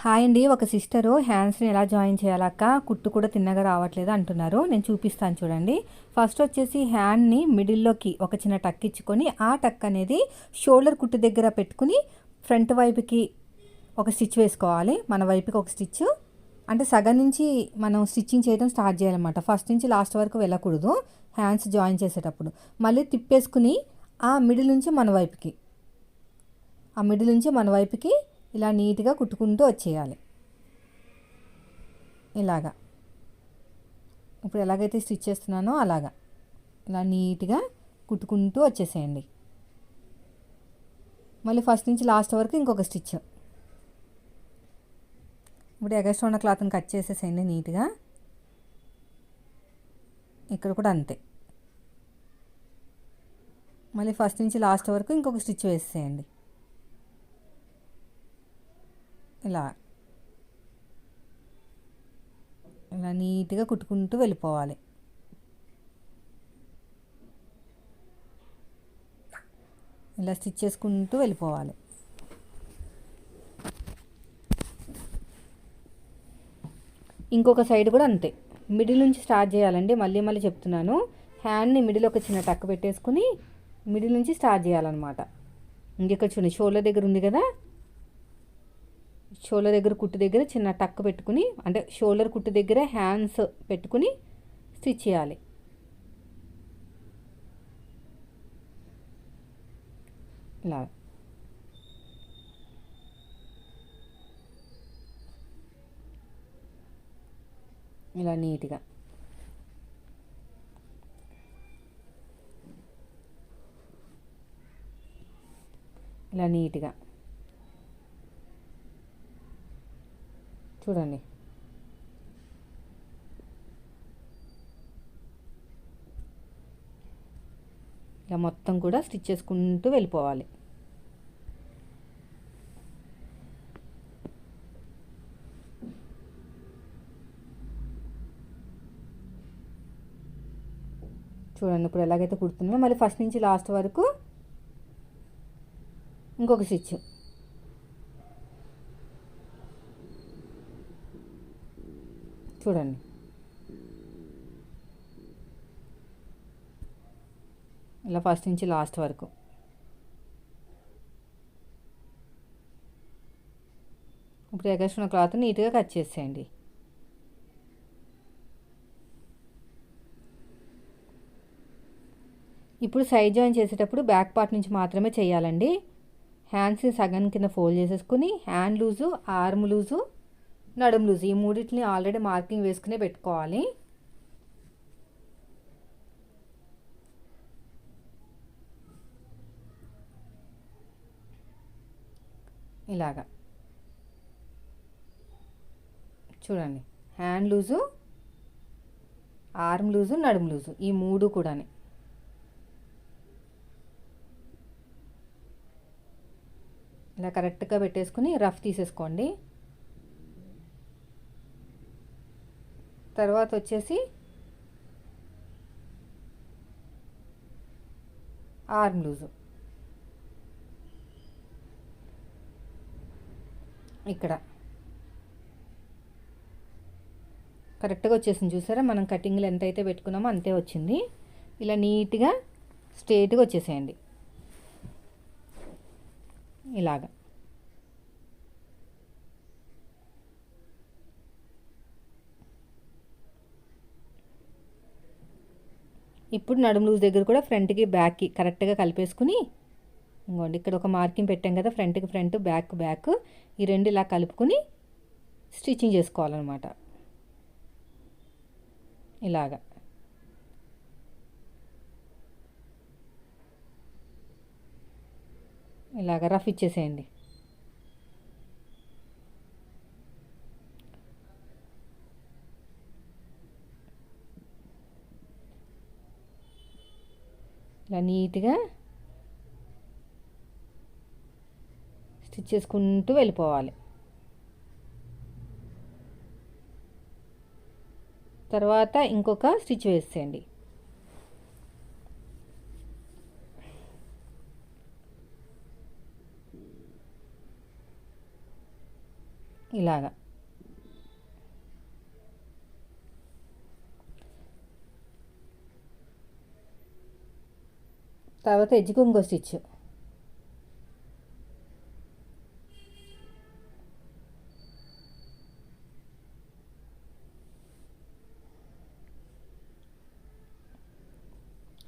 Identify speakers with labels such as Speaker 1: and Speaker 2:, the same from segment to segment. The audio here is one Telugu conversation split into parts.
Speaker 1: హాయ్ అండి ఒక సిస్టరు హ్యాండ్స్ని ఎలా జాయిన్ చేయాలక్క? కుట్టు కూడా తిన్నగా రావట్లేదు అంటున్నారు. నేను చూపిస్తాను చూడండి. ఫస్ట్ వచ్చేసి హ్యాండ్ని మిడిల్లోకి ఒక చిన్న టక్ ఇచ్చుకొని ఆ టక్ అనేది షోల్డర్ కుట్టు దగ్గర పెట్టుకుని ఫ్రంట్ వైపుకి ఒక స్టిచ్ వేసుకోవాలి. మన వైపుకి ఒక స్టిచ్ అంటే సగం నుంచి మనం స్టిచ్చింగ్ చేయడం స్టార్ట్ చేయాలన్నమాట. ఫస్ట్ నుంచి లాస్ట్ వరకు వెళ్ళకూడదు హ్యాండ్స్ జాయిన్ చేసేటప్పుడు. మళ్ళీ తిప్పేసుకుని ఆ మిడిల్ నుంచి మన వైపుకి ఆ మిడిల్ నుంచి మన వైపుకి ఇలా నీట్గా కుట్టుకుంటూ వచ్చేయాలి. ఇలాగా. ఇప్పుడు ఎలాగైతే స్టిచ్ చేస్తున్నానో అలాగా. ఇలా నీట్గా కుట్టుకుంటూ వచ్చేసేయండి. మళ్ళీ ఫస్ట్ నుంచి లాస్ట్ వరకు ఇంకొక స్టిచ్. ఇప్పుడు ఎగస్ట్ ఉన్న క్లాత్ని కట్ చేసేసేయండి నీట్గా. ఇక్కడ కూడా అంతే. మళ్ళీ ఫస్ట్ నుంచి లాస్ట్ వరకు ఇంకొక స్టిచ్ వేసేయండి ఇలా ఇలా నీట్గా కుట్టుకుంటూ వెళ్ళిపోవాలి. ఇలా స్టిచ్ చేసుకుంటూ వెళ్ళిపోవాలి. ఇంకొక సైడ్ కూడా అంతే. మిడిల్ నుంచి స్టార్ట్ చేయాలండి. మళ్ళీ మళ్ళీ చెప్తున్నాను. హ్యాండ్ని మిడిల్ ఒక చిన్న టక్ పెట్టేసుకుని మిడిల్ నుంచి స్టార్ట్ చేయాలన్నమాట. ఇంకెక్కడ చూడండి షోల్డర్ దగ్గర ఉంది కదా? షోల్డర్ దగ్గర కుట్టు దగ్గర చిన్న టక్ పెట్టుకుని అంటే షోల్డర్ కుట్టు దగ్గర హ్యాండ్స్ పెట్టుకుని స్టిచ్ చేయాలి. ఇలా. ఇలా నీట్గా. ఇలా నీట్గా. చూడండి. ఇలా మొత్తం కూడా స్టిచ్ చేసుకుంటూ వెళ్ళిపోవాలి. చూడండి ఇప్పుడు ఎలాగైతే కుడుతుందో మళ్ళీ ఫస్ట్ నుంచి లాస్ట్ వరకు ఇంకొక స్టిచ్. చూడండి. ఇలా ఫస్ట్ నుంచి లాస్ట్ వరకు. ఇప్పుడు ఎగస్ట్రా క్లాత్ నీట్గా కట్ చేసేయండి. ఇప్పుడు సైడ్ జాయిన్ చేసేటప్పుడు బ్యాక్ పార్ట్ నుంచి మాత్రమే చేయాలండి. హ్యాండ్స్ని సగం కింద ఫోల్డ్ చేసేసుకుని హ్యాండ్ లూజు ఆర్మ్ లూజు నడుము లూజ్. ఈ మూడింటిని ఆల్రెడీ మార్కింగ్ వేసుకునే పెట్టుకోవాలి. ఇలాగా. చూడండి. హ్యాండ్ లూజు ఆర్మ్ లూజు నడుము లూజు. ఈ మూడు కూడా ఇలా కరెక్ట్గా పెట్టేసుకుని రఫ్ తీసేసుకోండి. తర్వాత వచ్చేసి ఆర్మ్ లూజు ఇక్కడ. కరెక్ట్గా వచ్చేసింది చూసారా? మనం కటింగ్లు ఎంత అయితే పెట్టుకున్నామో అంతే వచ్చింది. ఇలా నీట్గా స్ట్రేట్గా వచ్చేసేయండి. ఇలాగా. ఇప్పుడు నడుము లూజ్ దగ్గర కూడా ఫ్రంట్కి బ్యాక్కి కరెక్ట్గా కలిపేసుకుని ఇంకోండి ఇక్కడ ఒక మార్కింగ్ పెట్టాం కదా ఫ్రంట్కి ఫ్రంట్ బ్యాక్ బ్యాక్ ఈ రెండు ఇలా కలుపుకుని స్టిచ్చింగ్ చేసుకోవాలన్నమాట. ఇలాగా. ఇలాగ రఫ్ ఇచ్చేసేయండి. ఇలా నీట్గా స్టిచ్ చేసుకుంటూ వెళ్ళిపోవాలి. తర్వాత ఇంకొక స్టిచ్ వేసేయండి. ఇలాగా. తర్వాత ఎడ్జ్కి ఇంకో స్టిచ్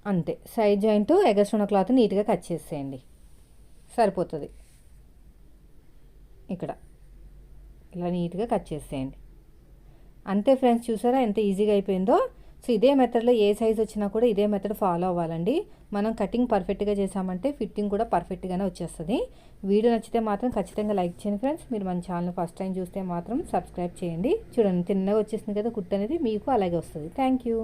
Speaker 1: అంతే. సైడ్ జాయింట్ ఎగస్ట్రోన క్లాత్ నీట్గా కట్ చేసేయండి. సరిపోతుంది. ఇక్కడ. ఇలా నీట్గా కట్ చేసేయండి. అంతే ఫ్రెండ్స్ చూసారా ఎంత ఈజీగా అయిపోయిందో? సో ఇదే మెథడ్లో ఏ సైజ్ వచ్చినా కూడా ఇదే మెథడ్ ఫాలో అవ్వాలండి. మనం కటింగ్ పర్ఫెక్ట్గా చేసామంటే ఫిట్టింగ్ కూడా పర్ఫెక్ట్గానే వచ్చేస్తుంది. వీడియో నచ్చితే మాత్రం ఖచ్చితంగా లైక్ చేయండి ఫ్రెండ్స్ మీరు మన ఛానల్ ఫస్ట్ టైం చూస్తే మాత్రం సబ్స్క్రైబ్ చేయండి. చూడండి తిన్నగా వచ్చేసింది కదా కుట్టు అనేది మీకు అలాగే వస్తుంది. Thank you